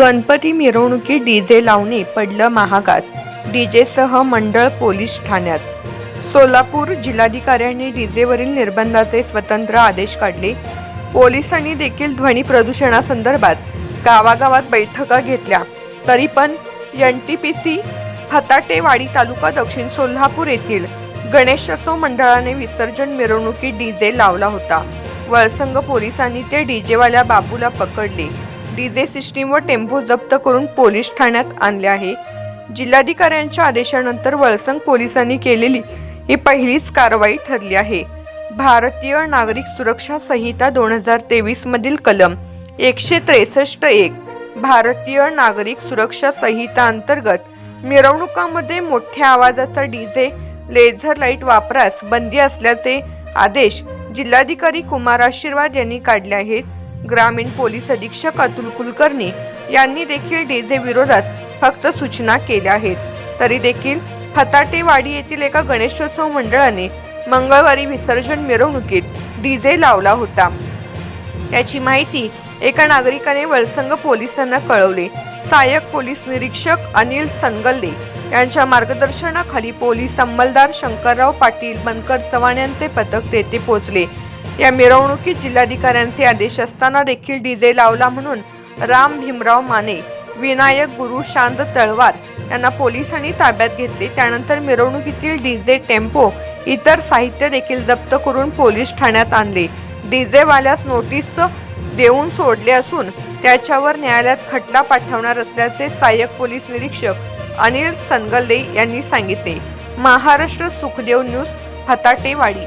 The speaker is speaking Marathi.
गणपती मिरवणुकी डीजे लावणे पडलं महागात. डीजेसह मंडळ पोलीस ठाण्यात. सोलापूर जिल्हाधिकाऱ्यांनी डीजेवरील निर्बंधाचे स्वतंत्र आदेश काढले. पोलिसांनी देखील ध्वनी प्रदूषणासंदर्भात गावागावात बैठका घेतल्या. तरी पण N T P C Fatatewadi तालुका दक्षिण सोलापूर येथील गणेशोत्सव मंडळाने विसर्जन मिरवणुकीत डीजे लावला होता. वळसंग पोलिसांनी ते डीजेवाल्या बाबूला पकडले. डीजे सिस्टीम व टेम्पो जप्त करून पोलीस ठाण्यात आणले आहे. जिल्हाधिकाऱ्यांच्या आदेशानंतर वळसंग पोलिसांनी केलेली ही पहिलीच कारवाई ठरली आहे. भारतीय नागरिक सुरक्षा संहिता दोन हजार तेवीस मधील कलम एकशे त्रेसष्ट एक भारतीय नागरिक सुरक्षा संहिता अंतर्गत मिरवणुकामध्ये मोठ्या आवाजाचा डीजे लेझर लाइट वापरास बंदी असल्याचे आदेश जिल्हाधिकारी कुमार आशीर्वाद यांनी काढले आहेत. ग्रामीण पोलीस अधीक्षक अतुल कुलकर्णी यांनी देखील डीजे विरोधात फक्त सूचना केल्या आहेत. तरी देखील हताटेवाडी येथील एका गणेशोत्सव मंडळाने मंगळवारी विसर्जन मिरवणुकीत डीजे लावला होता. याची माहिती एका नागरिकाने वळसंग पोलिसांना कळवले. सहाय्यक पोलीस निरीक्षक अनिल सनगल्ले यांच्या मार्गदर्शनाखाली पोलीस अंमलदार शंकरराव पाटील बनकर चव्हाण यांचे पथक तेथे पोहोचले. या मिरवणुकीत जिल्हाधिकाऱ्यांचे आदेश असताना देखील डीजे लावला म्हणून राम भीमराव माने विनायक गुरु शांत तळवार यांना पोलिसांनी ताब्यात घेतले. त्यानंतर मिरवणुकीतील डीजे टेम्पो इतर साहित्य देखील जप्त करून पोलीस ठाण्यात आणले. डीजे वाल्यास नोटीस देऊन सोडले असून त्याच्यावर न्यायालयात खटला पाठवणार असल्याचे सहाय्यक पोलीस निरीक्षक अनिल सनगल्ले यांनी सांगितले. महाराष्ट्र सुखदेव न्यूज फताटेवाडी.